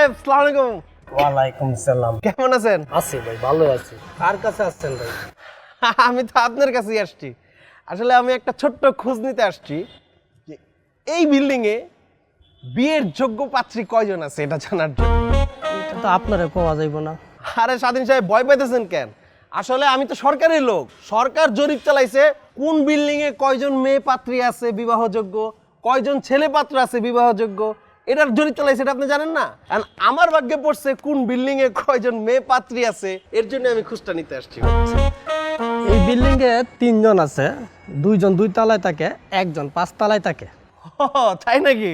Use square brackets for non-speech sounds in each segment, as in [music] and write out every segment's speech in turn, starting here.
সাহেব সালাম আলাইকুম। ওয়ালাইকুম সালাম। কেমন আছেন? আছি ভাই ভালো আছি। কার কাছে আসছেন ভাই? [laughs] আমি তো আপনার কাছেই আসছি। আসলে আমি একটা ছোট্ট খোঁজ নিতে আসছি যে এই বিল্ডিং এ বিয়ের যোগ্য পাত্রী কয়জন আছে এটা জানার জন্য। এটা তো আপনারে পাওয়া যাইব না। আরে স্বাধীন সাহেব ভয় পাইতেছেন কেন? আসলে আমি তো সরকারি লোক। সরকার জরিপ চালাইছে কোন বিল্ডিং এ কয়জন মেয়ে পাত্রী আছে বিবাহযোগ্য কয়জন ছেলে পাত্র আছে বিবাহযোগ্য এটার জড়িত চালাইছে এটা আপনি জানেন না? আমার ভাগ্যে পড়ছে কোন বিল্ডিং এ কয়জন মেয়ে পাত্রী আছে এর জন্য আমি খুঁজটা নিতে আসছি। এই বিল্ডিং এ তিনজন আছে দুইজন দুই তলায় থাকে একজন পাঁচ তলায় থাকে ও তাই নাকি?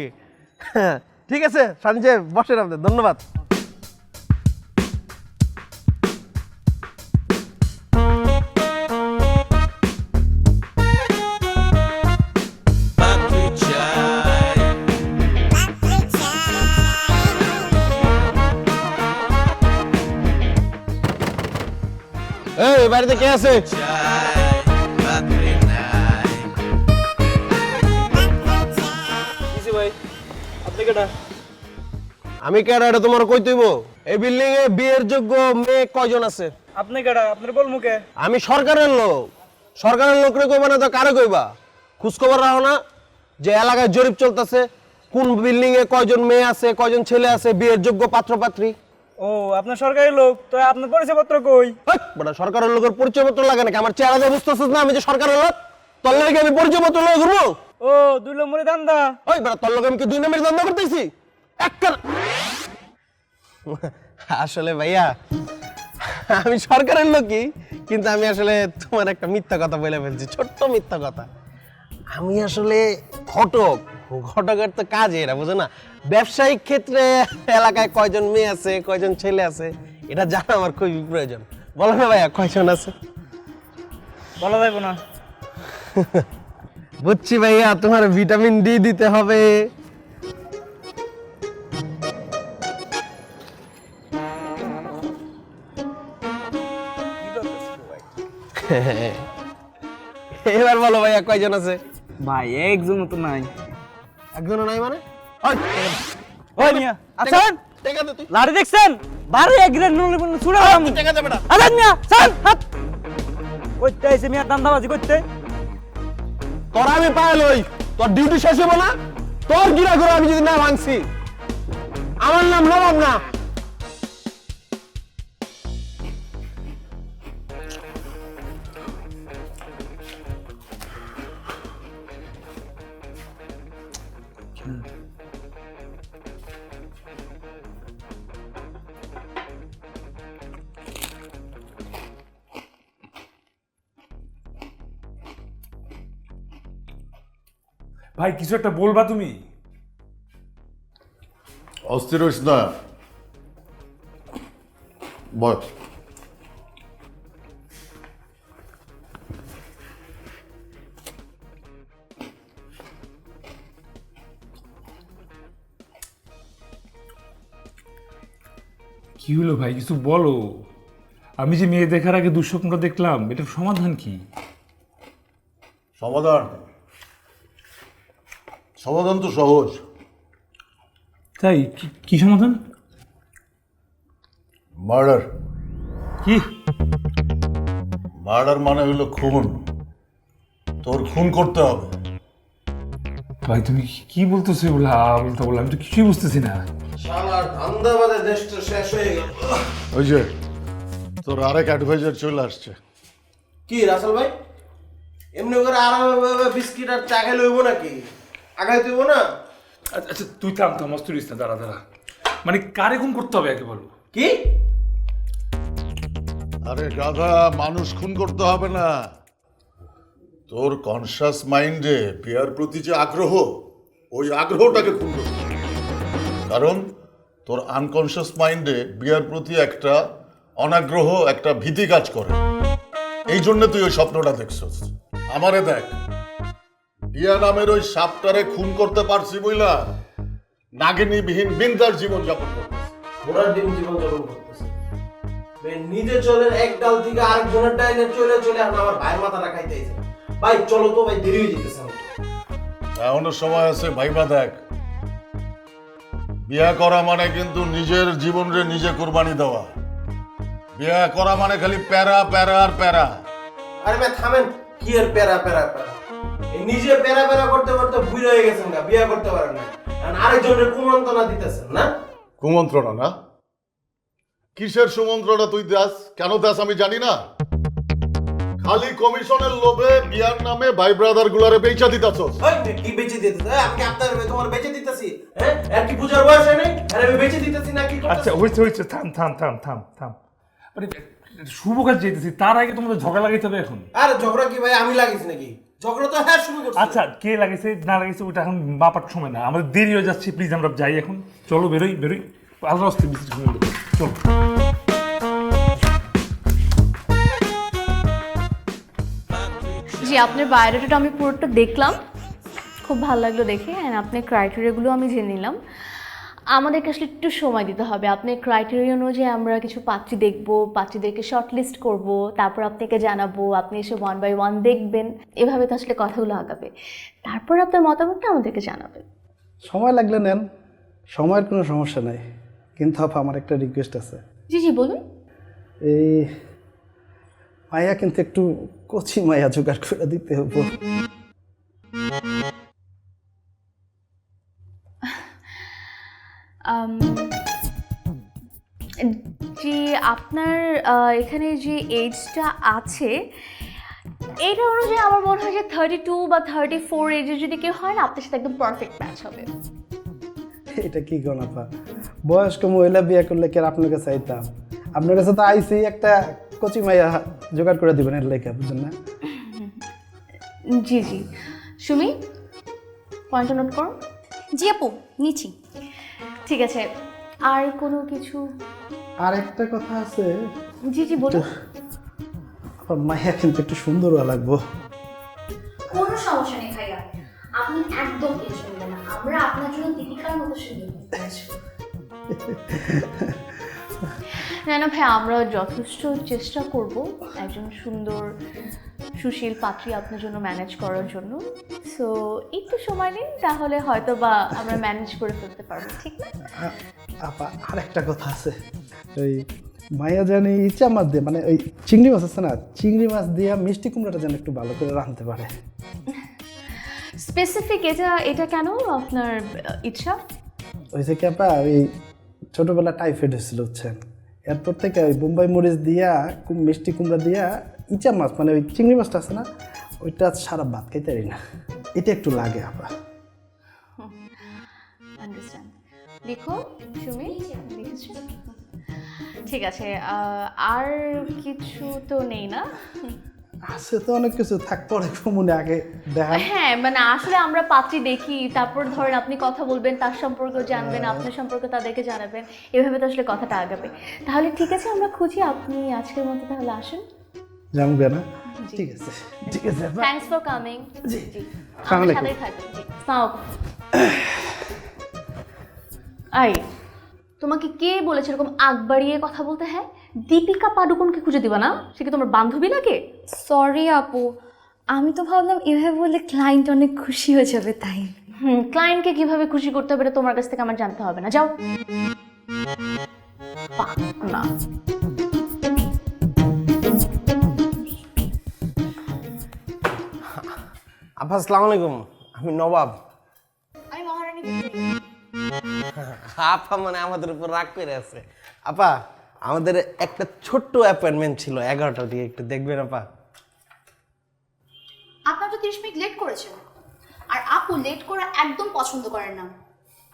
হ্যাঁ, ঠিক আছে সঞ্জয় বসেন আপনি ধন্যবাদ। এই বাড়িতে কে আছে? আমি কেডা এটা তোমার কই তুইব? এই বিল্ডিং এ বিয়ের যোগ্য মেয়ে কয়জন আছে? আপনি কেডা? আপনার বল মুখে আমি সরকারের লোক। সরকারের লোকরে কইবা না তো কারে কইবা? খোঁজখবর রাখো না। যে এলাকায় জরিপ চলতেছে কোন বিল্ডিং এ কয়জন মেয়ে আছে কয়জন ছেলে আছে বিয়ের যোগ্য পাত্র পাত্রী ও আপনার সরকারি লোক তো আপনার পরিচয়পত্র কই? বেটা সরকারের লোকের পরিচয়পত্র লাগে নাকি? আমার চেহারা বুঝতেছিস না আমি যে সরকারের লোক? তোর লাগে আমি পরিচয়পত্র লয়ে ঘুরবো? ও দুই নম্বরে দান্দা ওই বেটা তোর আমি কি দুই নম্বরের দ্বন্দ্ব করতেছি? আসলে ভাইয়া আমি সরকারের লোকই কিন্তু আমি আসলে তোমার একটা মিথ্যা কথা বলে ফেলছি ছোট্ট মিথ্যা কথা। আমি আসলে ঘটক ঘটকের তো কাজ এরা বুঝো না? ব্যবসায়িক ক্ষেত্রে এলাকায় কয়জন মেয়ে আছে কয়জন ছেলে আছে এটা জানা আমার খুবই প্রয়োজন। বলো না ভাইয়া কয়জন আছে? বলা যাইব না। বুঝছি ভাইয়া তোমার ভিটামিন ডি দিতে হবে। এবার বলো ভাইয়া কয়জন আছে? ভাই একজন তো নাই। একজনও নাই মানে? ওই, মিয়া। আছেন লাড়ি দেখছেন? বারে এক গ্রেড বলে ছুড়ে আমি টেকা দে বেটা। আছেন মিয়া চান হাত। কইতে আইছে মিয়া দান্দাবাজি করতে। তোর আমি পায়ে লই। তোর ডিউটি শেষ হব না। তোর গিরা করে আমি যদি না ভাঙছি। আমার নাম নবাব না। ভাই কিছু একটা বলবা তুমি? অস্থির হইস না। বয়। কি হলো ভাই কিছু বলো। আমি যে মেয়ে দেখার আগে দুঃস্বপ্ন দেখলাম এটার সমাধান কি? সমাধান? সমাধান তো সহজ। তাই কি- সমাধান? মার্ডার। কি? মার্ডার মানে হইল খুন। তোর খুন করতে হবে। ভাই তুমি কি- কি বলতেছো এগুলা? বলতে বললাম আমি তো কিছুই বুঝতেছি না। শালার ধান্দাবাদে দেশটা শেষ হয়ে গেল। ওই যে তোর আরেক অ্যাডভাইজার চলে আসছে। কি রাসেল ভাই? এমনি করে আরামে বিস্কিট আর চা খাই লইব নাকি? আগাই তুইব না। আচ্ছা আচ্ছা, তুই থাম থাম অস্ত না দাঁড়া দাঁড়া। মানে কারে খুন করতে হবে একে বলো? কি? আরে গাধা মানুষ খুন করতে হবে না। তোর কনসাস মাইন্ডে বিয়ার প্রতি যে আগ্রহ ওই আগ্রহটাকে খুন করতে হবে। কারণ তোর আনকনসিয়াস মাইন্ডে বিয়ার প্রতি একটা অনাগ্রহ একটা ভীতি কাজ করে। এই জন্য তুই ওই স্বপ্নটা দেখছস। আমারে দেখ। বিয়া নামের ওই সাপটারে খুন করতে পারছি বইলা? নাগিনী বিহীন বিন্দার জীবন যাপন করতেছে। ঘোড়ার ডিম জীবন যাপন করতেছে। বে, নিজে চলেন এক ডাল থেকে আরেক জনের ডাইনে চলে চলে আমার ভাইয়ের মাথাটা খাইতেছে। ভাই চলো তো ভাই দেরি হয়ে যেতেছে আমার। এখনও সময় আছে ভাইবা দেখ। বিয়া করা মানে কিন্তু নিজের জীবনরে নিজে কোরবানি দেওয়া। বিয়া করা মানে খালি প্যারা প্যারা আর প্যারা। আরে ভাই থামেন। কি আর প্যারা প্যারা প্যারা? নিজে প্যারা প্যারা করতে করতে বুড়ো হয়ে গেছেন গা বিয়ে করতে পারেন না আর আরেকজনের কুমন্ত্রণা দিতেছেন না? কুমন্ত্রণা না? কিসের সুমন্ত্রণা তুই দাস? কেন দাস আমি জানি না। খালি কমিশনের লোভে বিয়ার নামে ভাই ব্রাদার গুলারে বেচা দিতাছস। ওই কি বেচে দিতেছে আমি কি আপনার তোমার বেচে দিতেছি? হ্যাঁ? আর কি বুঝার বয়স হয় নাই? আর আমি বেচে দিতেছি না কি আচ্ছা হয়েছে হয়েছে থাম থাম থাম থাম থাম। মানে শুভ কাজ যেতেছি তার আগে তোমাদের ঝগড়া লাগাইতে হবে এখন। আরে ঝগড়া কি ভাই? আমি লাগিয়েছি নাকি? ঝগড়া তো হ্যাঁ শুরু করছি। আচ্ছা কে লাগিয়েছে না লাগিয়েছে ওটা এখন মাপার সময় না। আমাদের দেরি হয়ে যাচ্ছে প্লিজ আমরা যাই এখন। চলো বেরোই বেরোই। আল্লাহ হস্তে বিসিট চলো। জি আপনার বায়োডাটাটা আমি পুরোটা দেখলাম। খুব ভালো লাগল দেখে অ্যান্ড আপনার ক্রাইটেরিয়াগুলো আমি জেনে নিলাম। আমাদেরকে আসলে একটু সময় দিতে হবে। আপনি ক্রাইটেরিয়া অনুযায়ী আমরা কিছু পাত্রী দেখব পাত্রীদেরকে শর্ট লিস্ট করব তারপর আপনাকে জানাব আপনি এসে ওয়ান বাই ওয়ান দেখবেন। এভাবে তো আসলে কথাগুলো আগাবে। তারপর আপনার মতামতটা আমাদেরকে জানাবেন। সময় লাগলে নেন সময়ের কোনো সমস্যা নাই। কিন্তু আপা আমার একটা রিকোয়েস্ট আছে। জি জি বলুন। এই মায়া কিন্তু একটু কচি মায়া জোগাড় করে দিতে হব। জি আপনার এখানে যে এজটা আছে এইটা অনুযায়ী আমার মনে হয় যে থার্টি টু বা থার্টি ফোর এজের যদি কেউ হয় না আপনার সাথে একদম পারফেক্ট ম্যাচ হবে। এটা কি আপা? বয়স্ক মহিলা বিয়ে করলে কি আর আপনার কাছে চাইতাম আপনার কাছে তো আইসি একটা কচি মাইয়া জোগাড় করে দিবেন এর লেখা বুঝছেন না? জি জি। সুমি পয়েন্টটা নোট করো। জি আপু নিচ্ছি। ঠিক আছে। আর কোনো কিছু? আর একটা কথা আছে। জি জি বলুন। মায়া কিন্তু একটু সুন্দর লাগবো। কোনো সমস্যা নেই ভাইয়া। আপনি একদম নেবেন না। আমরা আপনার জন্য দীপিকার মতো সুন্দর [laughs] না না ভাই আমরা যথেষ্ট চেষ্টা করব একজন সুন্দর সুশীল পাত্রী আপনার জন্য ম্যানেজ করার জন্য। সো একটু সময় নিন তাহলে হয়তো বা আমরা ম্যানেজ করে ফেলতে পারব ঠিক না? আপা আর একটা কথা আছে। ওই মায়া জানি ইচ্ছা মাছ দিয়ে মানে ওই চিংড়ি মাছ আছে না চিংড়ি মাছ দিয়ে মিষ্টি কুমড়াটা যেন একটু ভালো করে রাঁধতে পারে। স্পেসিফিক এটা এটা কেন আপনার ইচ্ছা? ওই যে কি আপা ওই ছোটবেলা টাইফয়েড হয়েছিল হচ্ছেন এরপর থেকে ওই বোম্বাই মরিচ দিয়া মিষ্টি কুমড়া দিয়া ইচা মাছ মানে ওই চিংড়ি মাছটা আছে না ওইটা সারা ভাত খাইতে পারি না। এটা একটু লাগে আপা আন্ডারস্ট্যান্ড লিখো সুমি? লিখেছো? ঠিক আছে আর কিছু তো নেই না? আছে তো অনেক কিছু থাক পরে মনে আগে দেখা। হ্যাঁ মানে আসলে আমরা পাত্রী দেখি তারপর ধরেন আপনি কথা বলবেন তার সম্পর্কে জানবেন আপনার সম্পর্কে তাদেরকে জানাবেন এভাবে তো আসলে কথাটা আগাবে। তাহলে ঠিক আছে আমরা খুঁজি আপনি আজকের মতো তাহলে আসুন। জানবে না? ঠিক আছে। ঠিক আছে থ্যাঙ্কস ফর কামিং জি। জি। আসসালামু আলাইকুম। সালাম। আই তোমাকে কে বলেছে এরকম আগ বাড়িয়ে কথা বলতে? হ্যাঁ? দীপিকা পাডুকোনকে খুঁজে দিবা না? সে কি তোমার বান্ধবী লাগে সরি আপু। আমি তো ভাবলাম এভাবে বললে ক্লায়েন্ট অনেক খুশি হয়ে যাবে তাই। হুম ক্লায়েন্টকে কীভাবে খুশি করতে হবে এটা তোমার কাছ থেকে আমার জানতে হবে না। যাও। না আপা আসসালামু আলাইকুম। আমি নবাব। আমি মহারানী আপা মানে আমাদের উপর রাগ করে আছে। আপা আমাদের একটা ছোট্ট অ্যাপয়েন্টমেন্ট ছিল এগারোটার দিকে একটু দেখবেন আপা। আপনার তো তিরিশ মিনিট লেট করেছেন। আর আপু লেট করা একদম পছন্দ করেন না।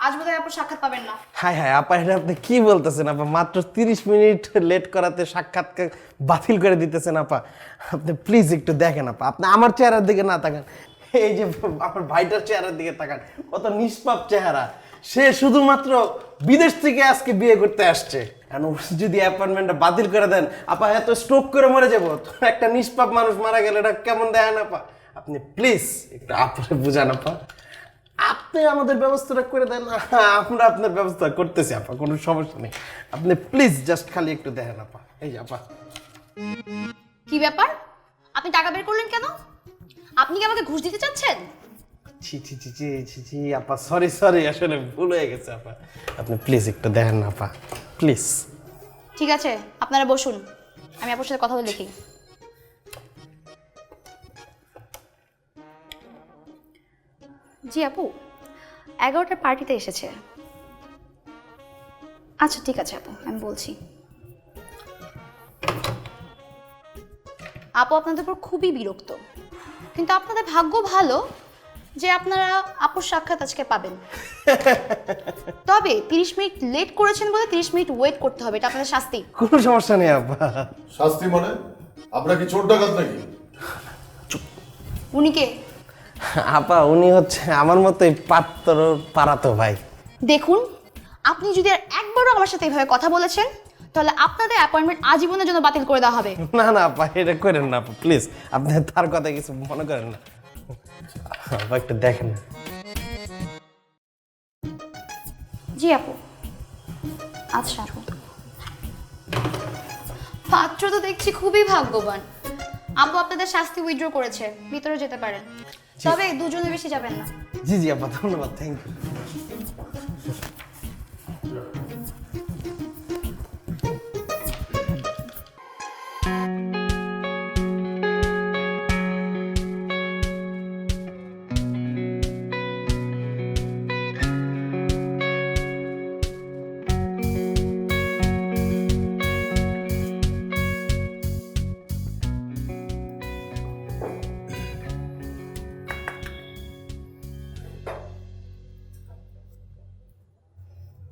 আজ বোধহয় আপু সাক্ষাৎ পাবেন না। হাই হাই আপা এটা আপনি কি বলতেছেন আপা? মাত্র তিরিশ মিনিট লেট করাতে সাক্ষাৎকার বাতিল করে দিতেছেন আপা। আপনি প্লিজ একটু দেখেন আপা। আপনি আমার চেহারার দিকে না তাকান। [laughs] এই যে আমার ভাইটার চেহারার দিকে তাকান, কত নিষ্পাপ চেহারা। সে শুধুমাত্র বিদেশ থেকে আজকে বিয়ে করতে আসছে। যদি অ্যাপয়েন্টমেন্টটা বাতিল করে দেন, আপা এত স্ট্রোক করে মরে যাব। একটা নিষ্পাপ মানুষ মারা গেলে এটা কেমন দেখেন আপা? আপনি প্লিজ, একটু আপরে বুঝান আপা। আপনি আমাদের ব্যবস্থাটা করে দেন। আমরা আপনার ব্যবস্থা করতেছি আপা, কোনো সমস্যা নেই। আপনি প্লিজ জাস্ট খালি একটু দেখেন আপা। এই যে আপা। কি ব্যাপার? আপনি টাকা বের করলেন কেন? আপনি কি আমাকে ঘুষ দিতে চাচ্ছেন? ছি ছি ছি ছি ছি ছি আপা সরি সরি আসলে ভুল হয়ে গেছে আপা। আপনি প্লিজ একটু দেখেন না আপা প্লিজ ঠিক আছে আপনারা বসুন। আমি আপনার সাথে কথা বলে দেখি। জি আপু এগারোটার পার্টিতে এসেছে। আচ্ছা ঠিক আছে আপু আমি বলছি। আপু আপনাদের উপর খুবই বিরক্ত। কিন্তু আপনাদের ভাগ্য ভালো যে আপনারা আপুর সাক্ষাৎ আজকে পাবেন। [laughs] তবে তিরিশ মিনিট লেট করেছেন বলে তিরিশ মিনিট ওয়েট করতে হবে এটা আপনাদের শাস্তি। কোনো সমস্যা নেই আপা শাস্তি মানে? আপনার কি চোর ডাকাত নাকি? উনি কে? আপা উনি হচ্ছে আমার মতোই পাত্র পারাতো ভাই। দেখুন আপনি যদি আর একবারও আমার সাথে এভাবে কথা বলেছেন তাহলে আপনাদের অ্যাপয়েন্টমেন্ট আজীবনের জন্য বাতিল করে দেওয়া হবে। না না আপা এটা করেন না আপা প্লিজ আপনি তার কথা কিছু মনে করেন না। আপা একটু দেখেন না। জি আপু। আচ্ছা আপু। পাত্র তো দেখছি খুবই ভাগ্যবান। আপু আপনাদের শাস্তি উইথড্র করেছে। ভিতরে যেতে পারেন। তবে দুজনে বেশি যাবেন না। জি জি আপা ধন্যবাদ থ্যাংক ইউ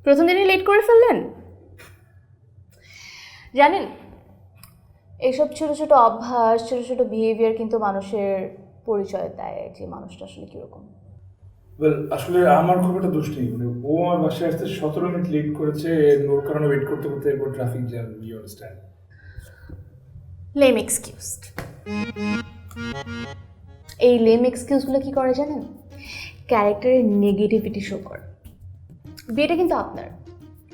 প্রথম দিনই লেট করে ফেললেন? জানেন এইসব ছোটো ছোটো অভ্যাস ছোটো ছোটো বিহেভিয়ার কিন্তু মানুষের পরিচয় দেয় যে মানুষটা আসলে কীরকম। আসলে আমার খুব একটা দোষ নেই। মানে ও আমার বাসায় আসতে সতেরো মিনিট লেট করেছে ওর কারণে ওয়েট করতে করতে এরপর traffic jam you understand lame excuse এই লেম এক্সকিউজগুলো কি করে জানেন? ক্যারেক্টারের নেগেটিভিটি শো করে। বিয়েটা কিন্তু আপনার।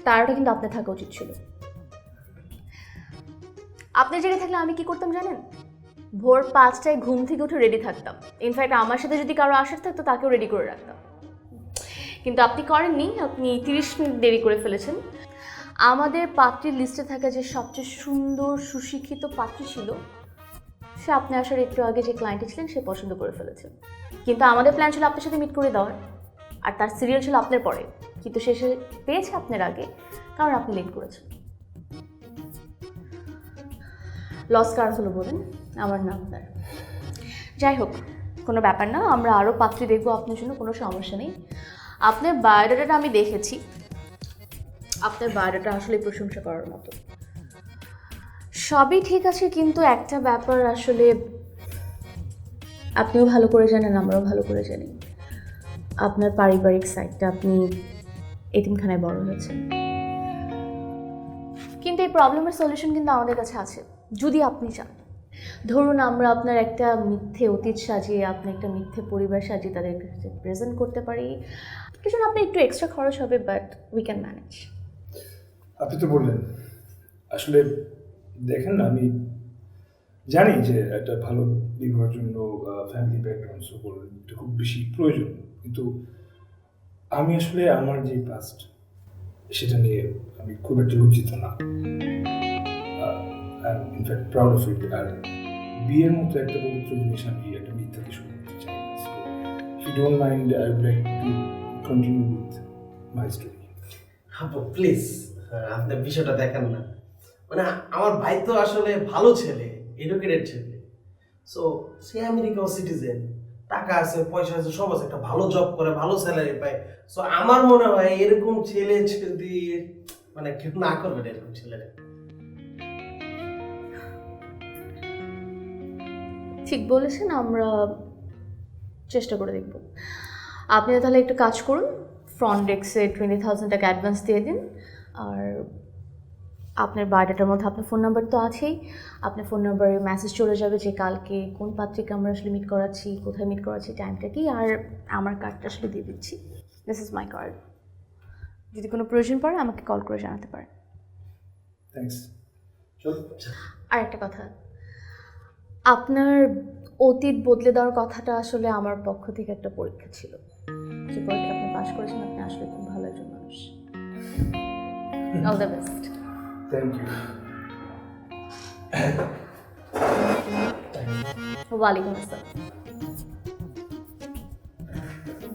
তারাটা কিন্তু আপনার থাকা উচিত ছিল। আপনার জায়গায় থাকলে আমি কি করতাম জানেন? ভোর পাঁচটায় ঘুম থেকে উঠে রেডি থাকতাম। ইনফ্যাক্ট আমার সাথে যদি কারও আসার থাকতো, তাকেও রেডি করে রাখতাম। কিন্তু আপনি করেননি, আপনি তিরিশ মিনিট দেরি করে ফেলেছেন। আমাদের পাত্রীর লিস্টে থাকা যে সবচেয়ে সুন্দর সুশিক্ষিত পাত্রী ছিল, সে আপনি আসার একটু আগে যে ক্লায়েন্টে ছিলেন, সে পছন্দ করে ফেলেছেন কিন্তু আমাদের প্ল্যান ছিল আপনার সাথে মিট করে দেওয়ার। আর তার সিরিয়াল ছিল আপনার পরে। কিন্তু সে পেয়েছে আপনার আগে, কারণ আপনি লেট করেছেন। লস কার হলো বলেন? আমার না আপনার যাই হোক, কোনো ব্যাপার না, আমরা আরও পাত্রী দেখব আপনার জন্য, কোনো সমস্যা নেই। আপনার বায়োডাটাটা আমি দেখেছি। আপনার বায়োডাটা আসলে প্রশংসা করার মতো। সবই ঠিক আছে, কিন্তু একটা ব্যাপার আসলে আপনিও ভালো করে জানেন, আমরাও ভালো করে জানি। আপনার পারিবারিক সাইডটা আপনি এতিমখানায় বড় হয়েছেন। কিন্তু এই প্রবলেমের সলিউশন কিন্তু আমাদের কাছে আছে যদি আপনি চান। ধরুন আমরা আপনার একটা মিথ্যে অতীত সাজিয়ে আপনি একটা মিথ্যে পরিবার সাজিয়ে তাদের কাছে প্রেজেন্ট করতে পারি। কিছু না আপনি একটু এক্সট্রা খরচ হবে বাট উই ক্যান ম্যানেজ আপনি তো বললেন আসলে দেখেন না আমি জানি যে একটা ভালো বিবাহের জন্য ফ্যামিলি ব্যাকগ্রাউন্ড এটা খুব বেশি প্রয়োজন। কিন্তু আমি আসলে আমার যে পাস্ট সেটা নিয়ে আমি খুব একটা লজ্জিত না। In fact proud of it আর বিয়ের মতো একটা পবিত্র জিনিস আমি একটা মিথ্যাকে শুরু করতে চাই। Don't mind I would like to continue with my story আপা প্লিজ আপনি বিষয়টা দেখেন না। মানে আমার ভাই তো আসলে ভালো ছেলে এডুকেটেড ছেলে। সো সে আমেরিকাও সিটিজেন টাকা আছে, পয়সা আছে, সব আছে, একটা ভালো জব করে, ভালো স্যালারি পায়। সো আমার মনে হয় এরকম ছেলে যদি মানে কেউ না করবে না এরকম ছেলেরা ঠিক বলেছেন, আমরা চেষ্টা করে দেখব। আপনি তাহলে একটু কাজ করুন ফ্রন্ট ডেস্কে টোয়েন্টি থাউজেন্ড টাকা অ্যাডভান্স দিয়ে দিন, আর আপনার বায়োডাটার মধ্যে আপনার ফোন নাম্বার তো আছেই। আপনার ফোন নাম্বারে মেসেজ চলে যাবে যে কালকে কোন পাত্রিকে আমরা আসলে মিট করাচ্ছি কোথায় মিট করাচ্ছি টাইমটা কি আর আমার কার্ডটা আসলে দিয়ে দিচ্ছি। দিস ইজ মাই কার্ড যদি কোনো প্রয়োজন পড়ে আমাকে কল করে জানাতে পারেন। আর একটা কথা আপনার অতীত বদলে দেওয়ার কথাটা আসলে আমার পক্ষ থেকে একটা পরীক্ষা ছিল। যে পরীক্ষা আপনি পাশ করেছেন আপনি আসলে খুব ভালো একজন মানুষ। All the best thank you ওয়ালাইকুম আসসালাম